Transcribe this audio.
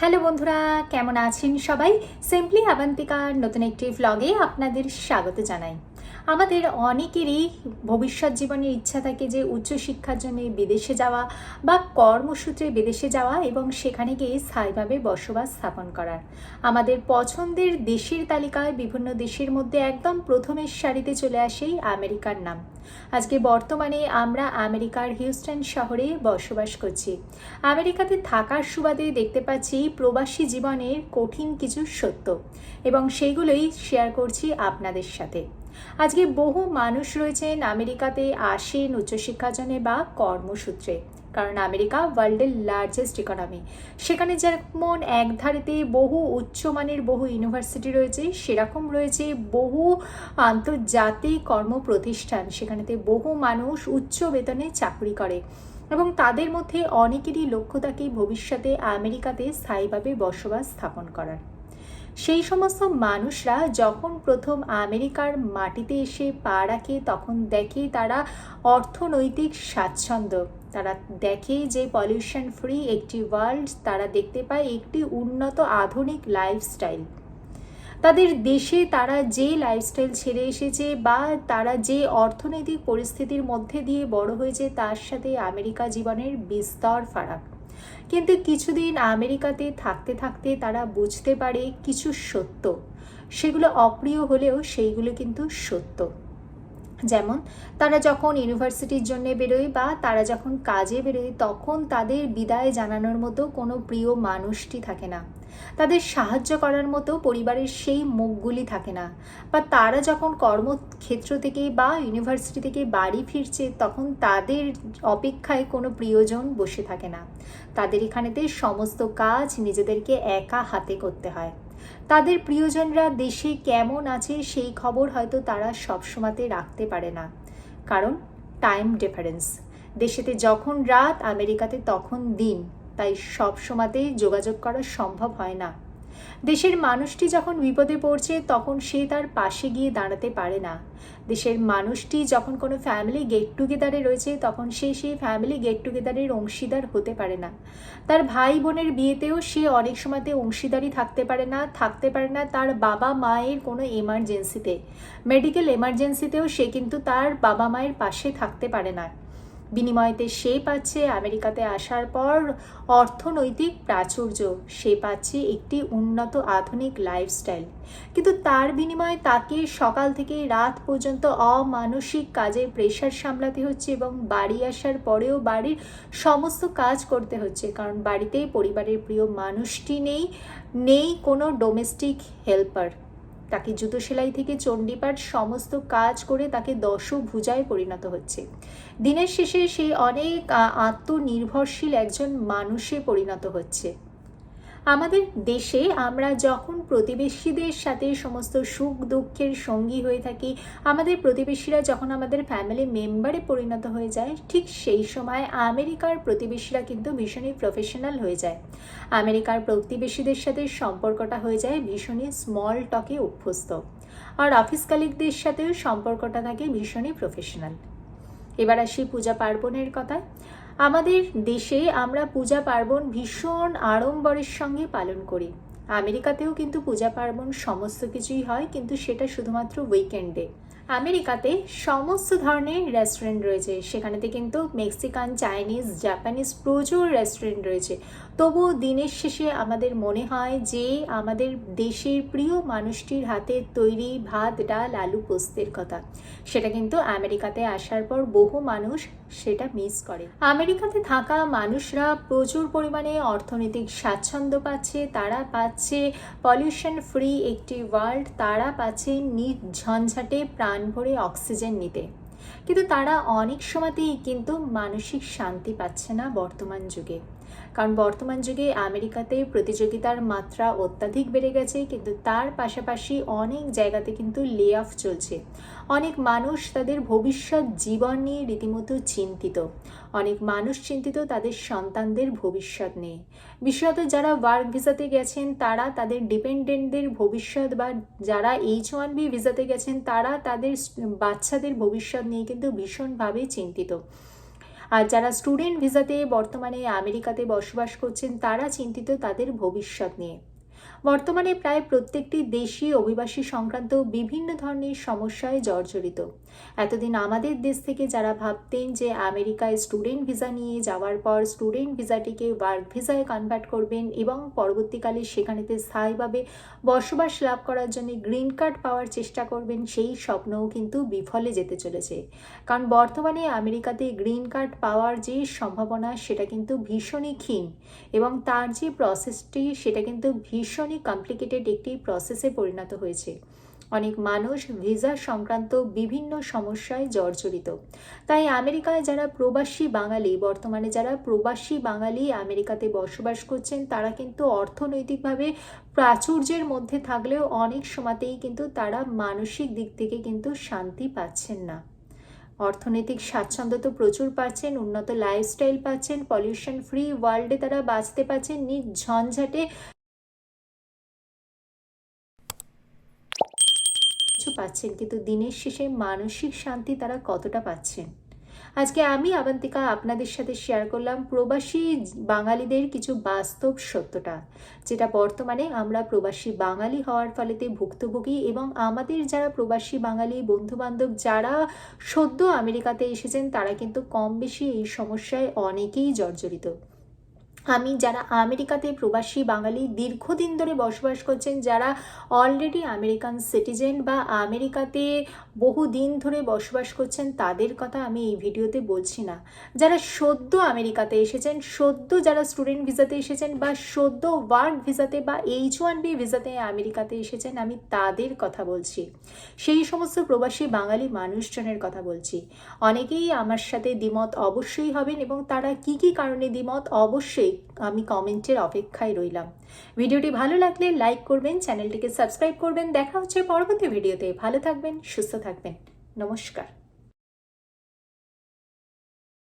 Hello বন্ধুরা কেমন আছেন সবাই? সিম্পলি আবান্তিকার নতুন একটি ভ্লগে আপনাদের স্বাগত জানাই। আমাদের অনেকেরই ভবিষ্যৎ জীবনের ইচ্ছা থাকে যে উচ্চশিক্ষার জন্য বিদেশে যাওয়া বা কর্মসূত্রে বিদেশে যাওয়া এবং সেখানে গিয়ে স্থায়ীভাবে বসবাস স্থাপন করার। আমাদের পছন্দের দেশের তালিকায় বিভিন্ন দেশের মধ্যে একদম প্রথমের সারিতে চলে আসেই আমেরিকার নাম। আজকে বর্তমানে আমরা আমেরিকার হিউস্টন শহরে বসবাস করছি। আমেরিকাতে থাকার সুবাদে দেখতে পাচ্ছি প্রবাসী জীবনের কঠিন কিছু সত্য এবং সেইগুলোই শেয়ার করছি আপনাদের সাথে। আজকে বহু মানুষ রয়েছেন আমেরিকাতে আসেন উচ্চশিক্ষার জন্য বা কর্মসূত্রে। কারণ আমেরিকা ওয়ার্ল্ডের লার্জেস্ট ইকোনমি সেখানে যেমন একধারেতে বহু উচ্চমানের বহু ইউনিভার্সিটি রয়েছে, সেরকম রয়েছে বহু আন্তর্জাতিক কর্ম প্রতিষ্ঠান সেখানেতে বহু মানুষ উচ্চ বেতনে চাকরি করে এবং তাদের মধ্যে অনেকেরই লক্ষ্য থাকে ভবিষ্যতে আমেরিকাতে স্থায়ীভাবে বসবাস স্থাপন করার। সেই সমস্ত মানুষরা যখন প্রথম আমেরিকার মাটিতে এসে পা রাখে, তখন দেখে তারা অর্থনৈতিক স্বাচ্ছন্দ্য। তারা দেখে যে পলিউশন ফ্রি একটি ওয়ার্ল্ড তারা দেখতে পায় একটি উন্নত আধুনিক লাইফস্টাইল তাদের দেশে তারা যে লাইফস্টাইল ছেড়ে এসেছে বা তারা যে অর্থনৈতিক পরিস্থিতির মধ্যে দিয়ে বড় হয়েছে, তার সাথে আমেরিকা জীবনের বিস্তর ফারাক। কিন্তু কিছুদিন আমেরিকাতে থাকতে থাকতে তারা বুঝতে পারে কিছু সত্য। সেগুলো অপ্রিয় হলেও সেইগুলো কিন্তু সত্য। যেমন, তারা যখন ইউনিভার্সিটির জন্য বেরোয় বা তারা যখন কাজে বেরোয়, তখন তাদের বিদায় জানানোর মতো কোনো প্রিয় মানুষটি থাকে না। তাদের সাহায্য করার মতো পরিবারের সেই মুখগুলি থাকে না। বা তারা যখন কর্মক্ষেত্র থেকে বা ইউনিভার্সিটি থেকে বাড়ি ফিরছে, তখন তাদের অপেক্ষায় কোনো প্রিয়জন বসে থাকে না। তাদের এখানেতে সমস্ত কাজ নিজেদেরকে একা হাতে করতে হয়। তাদের প্রিয়জনরা দেশে কেমন আছে সেই খবর হয়তো তারা সবসময়তে রাখতে পারে না। কারণ টাইম ডিফারেন্স দেশেতে যখন রাত, আমেরিকাতে তখন দিন। তাই সব সময়তেই যোগাযোগ করা সম্ভব হয় না। দেশের মানুষটি যখন বিপদে পড়ছে, তখন সে তার পাশে গিয়ে দাঁড়াতে পারে না। দেশের মানুষটি যখন কোনো ফ্যামিলি গেট টুগেদারে রয়েছে, তখন সে সেই ফ্যামিলি গেট টুগেদারের অংশীদার হতে পারে না। তার ভাই বোনের বিয়েতেও সে অনেক সময়তে অংশীদারই থাকতে পারে না, থাকতে পারে না তার বাবা মায়ের কোনো এমার্জেন্সিতে মেডিকেল এমার্জেন্সিতেও সে কিন্তু তার বাবা মায়ের পাশে থাকতে পারে না। বিনিময়তে সে পাচ্ছে আমেরিকাতে আসার পর অর্থনৈতিক প্রাচুর্য। সে পাচ্ছে একটি উন্নত আধুনিক লাইফস্টাইল কিন্তু তার বিনিময়ে তাকে সকাল থেকে রাত পর্যন্ত অমানসিক কাজের প্রেশার সামলাতে হচ্ছে এবং বাড়ি আসার পরেও বাড়ির সমস্ত কাজ করতে হচ্ছে। কারণ বাড়িতেই পরিবারের প্রিয় মানুষটি নেই নেই কোনো ডোমেস্টিক হেল্পার তাকে জুতো সেলাই থেকে চণ্ডীপাঠ সমস্ত কাজ করে তাকে দশভুজায় পরিণত হচ্ছে। দিনের শেষে সেই অনেক আত্মনির্ভরশীল একজন মানুষে পরিণত হচ্ছে। আমাদের দেশে আমরা যখন প্রতিবেশীদের সাথে সমস্ত সুখ দুঃখের সঙ্গী হয়ে থাকি, আমাদের প্রতিবেশীরা যখন আমাদের ফ্যামিলি মেম্বারে পরিণত হয়ে যায়, ঠিক সেই সময় আমেরিকার প্রতিবেশীরা কিন্তু ভীষণই প্রফেশনাল হয়ে যায়। আমেরিকার প্রতিবেশীদের সাথে সম্পর্কটা হয়ে যায় ভীষণই স্মল টকে অভ্যস্ত। আর অফিস কালিকদের সাথেও সম্পর্কটা থাকে ভীষণই প্রফেশনাল এবার আসি পূজা পার্বণের কথায়। আমাদের দেশে আমরা পূজা পার্বণ ভীষণ আড়ম্বরের সঙ্গে পালন করি। আমেরিকাতেও কিন্তু পূজা পার্বণ সমস্ত কিছুই হয়, কিন্তু সেটা শুধুমাত্র উইকেন্ডে। আমেরিকাতে সমস্ত ধরনের রেস্টুরেন্ট রয়েছে। সেখানেতে কিন্তু মেক্সিকান, চাইনিজ, জাপানিজ প্রচুর রেস্টুরেন্ট রয়েছে। তবুও দিনের শেষে আমাদের মনে হয় যে আমাদের দেশের প্রিয় মানুষটির হাতে তৈরি ভাত, ডাল, আলু পোস্তের কথা। সেটা কিন্তু আমেরিকাতে আসার পর বহু মানুষ সেটা মিস করে। আমেরিকাতে থাকা মানুষরা প্রচুর পরিমাণে অর্থনৈতিক স্বাচ্ছন্দ্য পাচ্ছে, তারা পাচ্ছে পলিউশন ফ্রি একটি ওয়ার্ল্ড তারা পাচ্ছে নির্ঝঞ্ঝাটে প্রাণ ভরে অক্সিজেন নিতে। কিন্তু তারা অনেক সময়তেই কিন্তু মানসিক শান্তি পাচ্ছে না বর্তমান যুগে। কারণ বর্তমান যুগে আমেরিকাতে প্রতিযোগিতার মাত্রা অত্যাধিক বেড়ে গেছে, কিন্তু তার পাশাপাশি অনেক জায়গাতে কিন্তু লে অফ চলছে। অনেক মানুষ তাদের ভবিষ্যৎ জীবন নিয়ে রীতিমতো চিন্তিত। অনেক মানুষ চিন্তিত তাদের সন্তানদের ভবিষ্যৎ নিয়ে। বিশেষত যারা ওয়ার্ক ভিসাতে গেছেন, তারা তাদের ডিপেন্ডেন্টদের ভবিষ্যৎ বা যারা এইচ ওয়ান বি ভিসাতে গেছেন, তারা তাদের বাচ্চাদের ভবিষ্যৎ নিয়ে কিন্তু ভীষণভাবে চিন্তিত। আর যারা স্টুডেন্ট ভিসাতে বর্তমানে আমেরিকাতে বসবাস করছেন তারা চিন্তিত তাদের ভবিষ্যৎ নিয়ে। বর্তমানে প্রায় প্রত্যেকটি দেশই অভিবাসী সংক্রান্ত বিভিন্ন ধরনের সমস্যায় জর্জরিত। এতদিন আমাদের দেশ থেকে যারা ভাবতেন যে আমেরিকায় স্টুডেন্ট ভিসা নিয়ে যাওয়ার পর স্টুডেন্ট ভিসাটিকে ওয়ার্ক ভিসায় কনভার্ট করবেন এবং পরবর্তীকালে সেখানেতে স্থায়ীভাবে বসবাস লাভ করার জন্য গ্রিন কার্ড পাওয়ার চেষ্টা করবেন, সেই স্বপ্নও কিন্তু বিফলে যেতে চলেছে। কারণ বর্তমানে আমেরিকাতে গ্রিন কার্ড পাওয়ার যে সম্ভাবনা, সেটা কিন্তু ভীষণই ক্ষীণ এবং তার যে প্রসেসটি সেটা কিন্তু ভীষণই কমপ্লিকেটেড একটি প্রসেসে পরিণত হয়েছে। অনেক মানুষ ভিসা সংক্রান্ত বিভিন্ন সমস্যায় জর্জরিত। তাই আমেরিকায় যারা প্রবাসী বাঙালি, বর্তমানে যারা প্রবাসী বাঙালি আমেরিকাতে বসবাস করছেন, তারা কিন্তু অর্থনৈতিকভাবে প্রাচুর্যের মধ্যে থাকলেও অনেক সময়তেই কিন্তু তারা মানসিক দিক থেকে কিন্তু শান্তি পাচ্ছেন না। অর্থনৈতিক স্বাচ্ছন্দ্য তো প্রচুর পাচ্ছেন, উন্নত লাইফস্টাইল পাচ্ছেন পলিউশন ফ্রি ওয়ার্ল্ডে তারা বাঁচতে পারছেন, নিজ কিছু পাচ্ছেন, কিন্তু দিনের শেষে মানসিক শান্তি তারা কতটা পাচ্ছেন? আজকে আমি, আবান্তিকা, আপনাদের সাথে শেয়ার করলাম প্রবাসী বাঙালিদের কিছু বাস্তব সত্যটা, যেটা বর্তমানে আমরা প্রবাসী বাঙালি হওয়ার ফলেতে ভুক্তভোগী এবং আমাদের যারা প্রবাসী বাঙালি বন্ধুবান্ধব যারা সদ্য আমেরিকাতে এসেছেন, তারা কিন্তু কম বেশি এই সমস্যায় অনেকেই জর্জরিত। আমি যারা আমেরিকাতে প্রবাসী বাঙালি দীর্ঘদিন ধরে বসবাস করছেন, যারা অলরেডি আমেরিকান সিটিজেন বা আমেরিকাতে বহু দিন ধরে বসবাস করছেন, তাদের কথা আমি এই ভিডিওতে বলছি না। যারা সদ্য আমেরিকাতে এসেছেন, সদ্য যারা স্টুডেন্ট ভিসাতে এসেছেন বা সদ্য ওয়ার্ক ভিসাতে বা এইচ ওয়ান বি ভিসাতে আমেরিকাতে এসেছেন, আমি তাদের কথা বলছি। সেই সমস্ত প্রবাসী বাঙালি মানুষজনের কথা বলছি। অনেকেই আমার সাথে দ্বিমত অবশ্যই হবেন এবং তারা কি কি কারণে দ্বিমত? অবশ্যই আমি কমেন্টের অপেক্ষায় রইলাম। ভিডিওটি ভালো লাগলে লাইক করবেন, চ্যানেলটিকে সাবস্ক্রাইব করবেন। দেখা হচ্ছে পরবর্তী ভিডিওতে। ভালো থাকবেন, সুস্থ থাকবেন। নমস্কার।